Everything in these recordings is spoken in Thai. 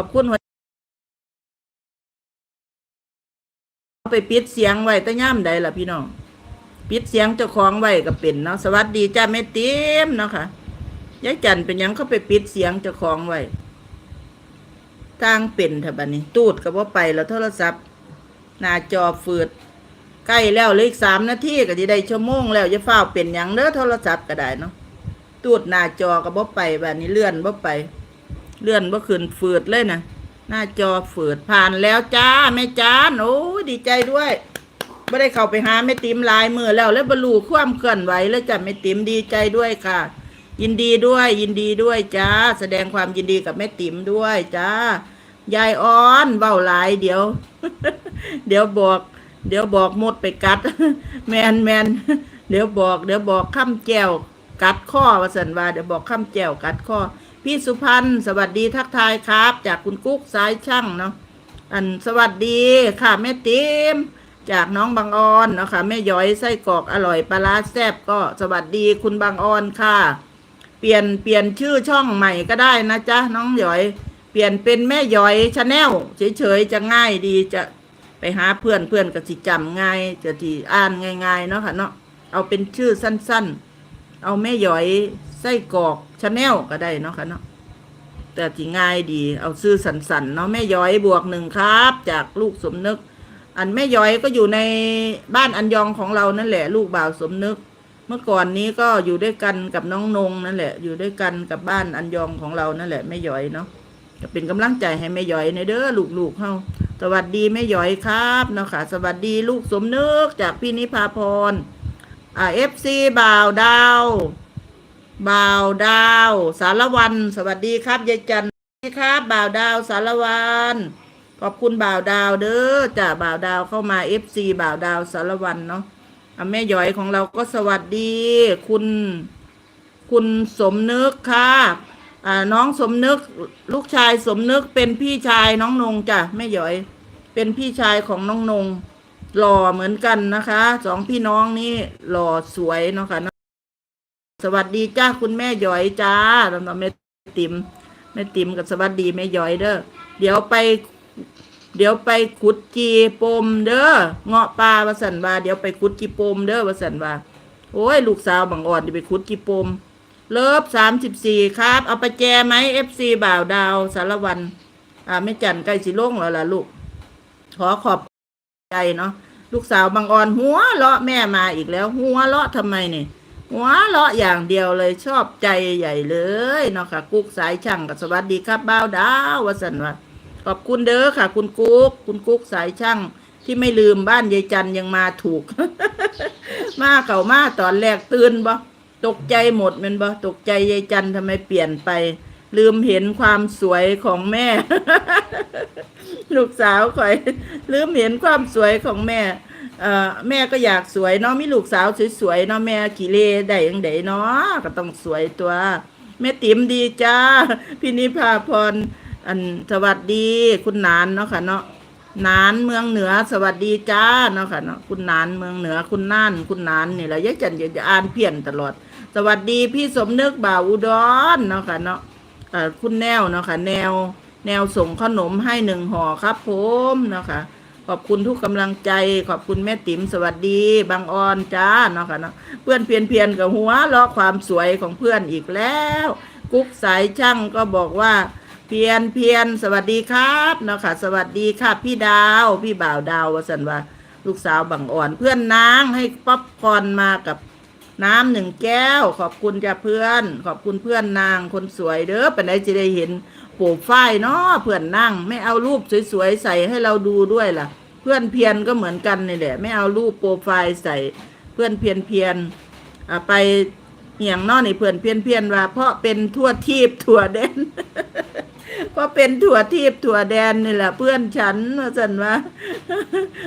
ขอบคุณหัวไปปิดเสียงไว้แต่ย่ามใดล่ะพี่น้อง ปิดเสียงเจ้าของไว้ก็เป็นเนาะสวัสดีจ้าแม่ติ๋มเนาะค่ะยายจันเป็นยังเขาไปปิดเสียงเจ้าของไว้ทางเป็นเถอะบัดนี้ ตูดก็บ่ไปแล้วโทรศัพท์หน้าจอฟืดใกล้แล้วเหลยอีกสามนาทีก็จะได้ชั่วโมงแล้วจะเฝ้าเป็นยังเด้อโทรศัพท์ก็ได้เนาะตูดหน้าจอก็บ่ไปแบบนี้เลื่อนบ่ไป เลื่อนบ่ขึ้นฝืดเลยนะหน้าจอฝืดผ่านแล้วจ้าแม่จ้าโอ้ดีใจด้วยไม่ได้เข้าไปหาแม่ติ๋มลายมือแล้ว แล้วบรรลุความเคลื่อนไหวแล้วจ้ะแม่ติ๋มดีใจด้วยค่ะ ยินดีด้วย ยินดีด้วยจ้าแสดงความยินดีกับแม่ติ๋มด้วยจ้ายายอ้อนเบาหลายเดี๋ยว เดี๋ยวบอก เดี๋ยวบอกหมดไปกัด แมนแมนเดี๋ยวบอก เดี๋ยวบอกข้ามแกวกัดข้อว่าสันว่าเดี๋ยวบอกข้ามแกวกัดข้อ พี่สุพันธ์สวัสดีทักทายครับ จากคุณกุ๊กสายช่างเนาะอันสวัสดีค่ะแม่ติมจากน้องบางออนเนาะค่ะแม่ย้อยไส้กรอกอร่อยปลาร้าแซ่บก็สวัสดีคุณบางออนค่ะ เปลี่ยนเปลี่ยนชื่อช่องใหม่ก็ได้นะจ๊ะน้องหยอย เปลี่ยนเป็นแม่หยอยชาแนลเฉยๆจะง่ายดีจะไปหาเพื่อนเพื่อนก็สิจำง่ายจะที่อ่านง่ายๆเนาะค่ะเนาะเอาเป็นชื่อสั้นๆ เอาแม่หยอย ไส้กรอกชาแนลก็ได้เนาะค่ะเนาะแต่ที่ง่ายดีเอาชื่อสันๆเนาะแม่หยอยบวกหนึ่งครับ จากลูกสมนึก อันแม่หยอยก็อยู่ในบ้านอันยองของเรานั่นแหละ ลูกบ่าวสมนึก เมื่อก่อนนี้ก็อยู่ด้วยกันกับน้องนงนั่นแหละ อยู่ด้วยกันกับบ้านอันยองของเรานั่นแหละแม่หยอยเนาะก็เป็นกำลังใจให้แม่หยอยในเด้อลูกๆเฮาสวัสดีแม่หยอยครับเนาะค่ะสวัสดีลูกสมนึกจากพี่นิพาพรอ่าเอฟซีบ่าวดาว บ่าวดาว สารวัน สวัสดีครับยายจันทร์ครับบ่าวดาวสารวันขอบคุณบ่าวดาวเด้อจ้ะบ่าวดาวเข้ามาเอฟซีบ่าวดาวสารวันเนาะแม่หยอยของเราก็สวัสดี คุณ คุณสมนึกค่ะอ่าน้องสมนึก ลูกชายสมนึกเป็นพี่ชายน้องนงจ้ะแม่หยอย เป็นพี่ชายของน้องนงหล่อเหมือนกันนะคะสองพี่น้องนี่หล่อสวยเนาะค่ะเนาะ สวัสดีจ้าคุณแม่หยอยจ้าลำดับแม่ติ๋มแม่ติ๋มกับสวัสดีแม่หยอยเด้อเดี๋ยวไป เดี๋ยวไปขุดจีปมเด้อเงาะปลาวสันวาเดี๋ยวไปขุดจีปมเด้อวสันวาโอ้ยลูกสาวบางอ่อนจะไปขุดจีปม เลิฟสามสิบสี่ครับ เอาไปแจไหมเอฟซีบ่าวดาวสารวันอ่าไม่จันใกล้สิโล่งแล้วล่ะลูก ขอขอบใจเนาะลูกสาวบางอ่อนหัวเลาะแม่มาอีกแล้ว หัวเลาะทำไมเนี่ย หัวเลาะอย่างเดียวเลยชอบใจใหญ่เลยเนาะค่ะ กุ๊กสายช่างกับสวัสดีครับบ่าวดาววสันว่าขอบคุณเด้อค่ะ คุณกุ๊กคุณกุ๊กสายช่างที่ไม่ลืมบ้านยายจันยังมาถูก มาเก่ามาตอนแรกตื่นบ่ตกใจหมดมันบ่ตกใจยายจันทำไมเปลี่ยนไป ลืมเห็นความสวยของแม่ ลูกสาวข่อย ลืมเห็นความสวยของแม่ เอ่อแม่ก็อยากสวยเนาะมีลูกสาวสวยๆเนาะแม่กี่เลได้ยังไดเนาะก็ต้องสวยตัว แม่ติ๋มดีจ้าพี่นิพาพรอันสวัสดีคุณนานเนาะค่ะเนาะนานเมืองเหนือสวัสดีจ้าเนาะค่ะเนาะคุณนานเมืองเหนือคุณน่านคุณนานนี่แหละยายจันจะอ่านเพี้ยนตลอด สวัสดีพี่สมนึกบ่าวอุดรเนาะค่ะเนาะคุณแนวเนาะค่ะแนว แนวส่งขนมให้หนึ่งห่อครับผมเนาะค่ะ ขอบคุณทุกกำลังใจ ขอบคุณแม่ติ๋มสวัสดีบางออนจ้าเนาะค่ะเนาะเพื่อนเพียนเพียนกับหัวลาะความสวยของเพื่อนอีกแล้ว กุ๊กสายช่างก็บอกว่า เพียนเพียนสวัสดีครับเนาะค่ะ สวัสดีค่ะพี่ดาว พี่บ่าวดาววสันว่าลูกสาวบังอ่อน เพื่อนนางให้ป๊อปคอร์นมากับน้ำหนึ่งแก้ว ขอบคุณจ้ะเพื่อน ขอบคุณเพื่อนนางคนสวยเด้อเป็นไดจะได้เห็นโปรไฟล์เนาะเพื่อนนั่ง ไม่เอารูปสวยๆใส่ให้เราดูด้วยล่ะ พื่อนเพียนก็เหมือนกันนี่แหละ ไม่เอารูปโปรไฟล์ใส่เพื่อนเพียนเพียนไปเหี่ยงนอนี่เพื่อนเพียนเพียนว่า เพราะเป็นทั่วทีบทั่วแดนก็เป็นถั่วทีบถั่วแดนนี่แหละ เพื่อนฉันว่าสันว่า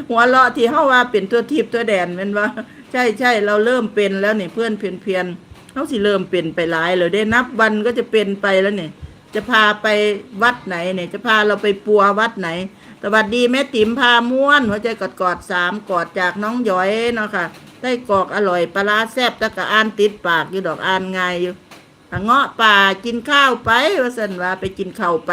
หัวเราะที่เฮาว่าเป็นตัวทีบตัวแดนแมันว่า ใช่ใช่เราเริ่มเป็นแล้วนี่เพื่อนเพียนเพียนเขาสิเริ่มเป็นไปหลายเลยได้นับวันก็จะเป็นไปแล้วนี่ จะพาไปวัดไหนเนี่ย จะพาเราไปปัววัดไหน สวัสดีแม่ติ๋มพาม้วน หัวใจกอดกอดสามกอดจากน้องย้อยเนาะค่ะได้กอกอร่อยปลาแซ่บตะกะอ่านติดปากอยู่ดอกอ่านง่ายอยู่เงาะป่ากินข้าวไปว่าสันว่าไปกินข้าวไป